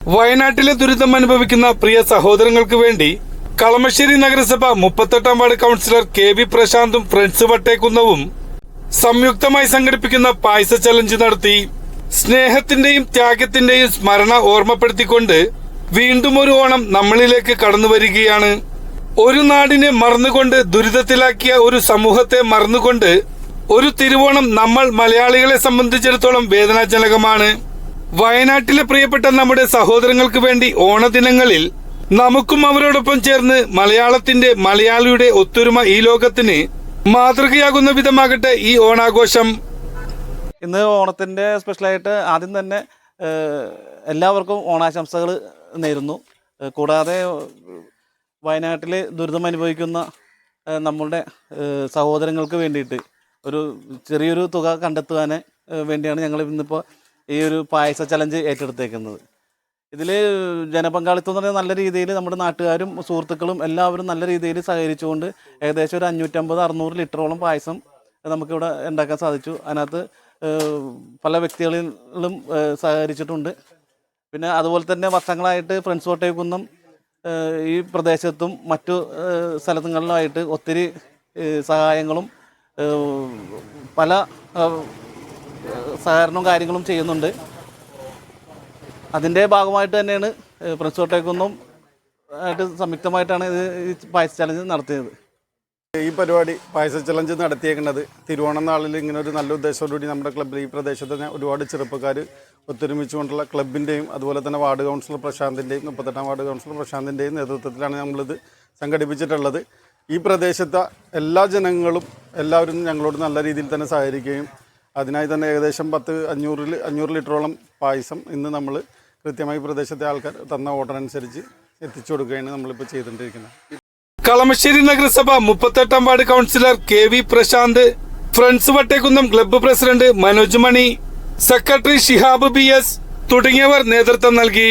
വയനാട്ടിലെ ദുരിതം അനുഭവിക്കുന്ന പ്രിയ സഹോദരങ്ങൾക്ക് വേണ്ടി കളമശ്ശേരി നഗരസഭ മുപ്പത്തെട്ടാം വാർഡ് കൌൺസിലർ കെ വി പ്രശാന്തും ഫ്രണ്ട്സ് വട്ടേക്കുന്നവും സംയുക്തമായി സംഘടിപ്പിക്കുന്ന പായസ ചലഞ്ച് നടത്തി സ്നേഹത്തിന്റെയും ത്യാഗത്തിന്റെയും സ്മരണ ഓർമ്മപ്പെടുത്തിക്കൊണ്ട് വീണ്ടും ഒരു ഓണം നമ്മളിലേക്ക് കടന്നു വരികയാണ്. ഒരു നാടിനെ മറന്നുകൊണ്ട് ദുരിതത്തിലാക്കിയ ഒരു സമൂഹത്തെ മറന്നുകൊണ്ട് ഒരു തിരുവോണം നമ്മൾ മലയാളികളെ സംബന്ധിച്ചിടത്തോളം വേദനാജനകമാണ്. വയനാട്ടിലെ പ്രിയപ്പെട്ട നമ്മുടെ സഹോദരങ്ങൾക്ക് വേണ്ടി ഓണദിനങ്ങളിൽ നമുക്കും അവരോടൊപ്പം ചേർന്ന് മലയാളത്തിന്റെ മലയാളിയുടെ ഒത്തൊരുമ ഈ ലോകത്തിന് മാതൃകയാകുന്ന വിധമാകട്ടെ ഈ ഓണാഘോഷം. ഇന്ന് ഓണത്തിന്റെ സ്പെഷ്യലായിട്ട് ആദ്യം തന്നെ എല്ലാവർക്കും ഓണാശംസകൾ നേരുന്നു. കൂടാതെ വയനാട്ടിൽ ദുരിതം അനുഭവിക്കുന്ന നമ്മളുടെ സഹോദരങ്ങൾക്ക് വേണ്ടിയിട്ട് ഒരു ചെറിയൊരു തുക കണ്ടെത്തുവാൻ വേണ്ടിയാണ് ഞങ്ങൾ ഇന്നിപ്പോൾ ഈ ഒരു പായസ ചലഞ്ച് ഏറ്റെടുത്തേക്കുന്നത്. ഇതിൽ ജനപങ്കാളിത്തം എന്ന് പറഞ്ഞാൽ നല്ല രീതിയിൽ നമ്മുടെ നാട്ടുകാരും സുഹൃത്തുക്കളും എല്ലാവരും നല്ല രീതിയിൽ സഹകരിച്ചുകൊണ്ട് ഏകദേശം ഒരു അഞ്ഞൂറ്റമ്പത് അറുന്നൂറ് ലിറ്ററോളം പായസം നമുക്കിവിടെ ഉണ്ടാക്കാൻ സാധിച്ചു. അതിനകത്ത് പല വ്യക്തികളിലും സഹകരിച്ചിട്ടുണ്ട്. പിന്നെ അതുപോലെ തന്നെ വർഷങ്ങളായിട്ട് ഫ്രണ്ട്സ് കോട്ടയക്കുന്നം ഈ പ്രദേശത്തും മറ്റു സ്ഥലങ്ങളിലുമായിട്ട് ഒത്തിരി സഹായങ്ങളും പല സഹകരണവും കാര്യങ്ങളും ചെയ്യുന്നുണ്ട്. അതിന്റെ ഭാഗമായിട്ട് തന്നെയാണ് ഫ്രണ്ട്സ് ആയിട്ട് സംയുക്തമായിട്ടാണ് ഇത് ഈ പായസ ചലഞ്ച് നടത്തിയത്. ഈ പരിപാടി പായസ ചലഞ്ച് നടത്തിയേക്കുന്നത് തിരുവോണം നാളിൽ ഇങ്ങനെ ഒരു നല്ല ഉദ്ദേശത്തോടുകൂടി നമ്മുടെ ക്ലബ്ബിൽ ഈ പ്രദേശത്ത് തന്നെ ഒരുപാട് ചെറുപ്പക്കാർ ഒത്തൊരുമിച്ചുകൊണ്ടുള്ള ക്ലബിന്റെയും അതുപോലെ തന്നെ വാർഡ് കൗൺസിലർ പ്രശാന്തിന്റെയും മുപ്പത്തെട്ടാം വാർഡ് കൗൺസിലർ പ്രശാന്തിന്റെയും നേതൃത്വത്തിലാണ് നമ്മളിത് സംഘടിപ്പിച്ചിട്ടുള്ളത്. ഈ പ്രദേശത്തെ എല്ലാ ജനങ്ങളും എല്ലാവരും ഞങ്ങളോട് നല്ല രീതിയിൽ തന്നെ സഹകരിക്കുകയും അതിനായി തന്നെ ഏകദേശം പത്ത് അഞ്ഞൂറിൽ അഞ്ഞൂറ് ലിറ്ററോളം പായസം ഇന്ന് നമ്മൾ കൃത്യമായി പ്രദേശത്തെ ആൾക്കാർ തന്ന ഓർഡർ അനുസരിച്ച് എത്തിച്ചു കൊടുക്കുകയാണ് നമ്മളിപ്പോൾ ചെയ്തുകൊണ്ടിരിക്കുന്നത്. കളമശ്ശേരി നഗരസഭ മുപ്പത്തെട്ടാം ward councillor K V Prashanth friends Vattekunnam club president Manoj Mani secretary Shihab B S തുടങ്ങിയവർ നേതൃത്വം നൽകി.